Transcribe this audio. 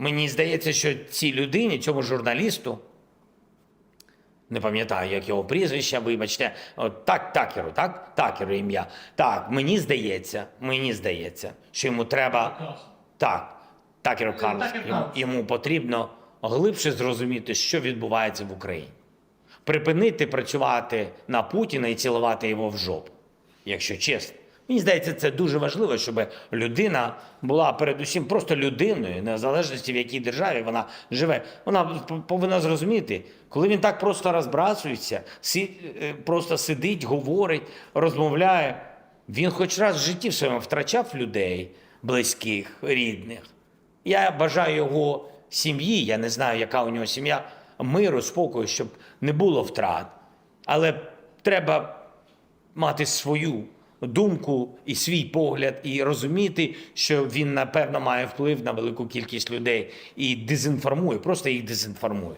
Мені здається, що цій людині, цьому журналісту, не пам'ятаю, як його прізвище, вибачте, от так, такеру, так? Такеру ім'я. Так, мені здається, мені здається, що йому треба. Так, Такеру Карлс, йому, йому потрібно глибше зрозуміти, що відбувається в Україні. Припинити працювати на Путіна і цілувати його в жопу, якщо чесно. Мені здається, це дуже важливо, щоб людина була передусім просто людиною, незалежності в якій державі вона живе. Вона повинна зрозуміти, коли він так просто розбрасується, е, просто сидить, говорить, розмовляє. Він хоч раз в житті в своєму втрачав людей, близьких, рідних. Я бажаю його сім'ї, я не знаю, яка у нього сім'я, миру, спокою, щоб не було втрат. Але треба мати свою думку і свій погляд, і розуміти, що він, напевно, має вплив на велику кількість людей і дезінформує, просто їх дезінформує.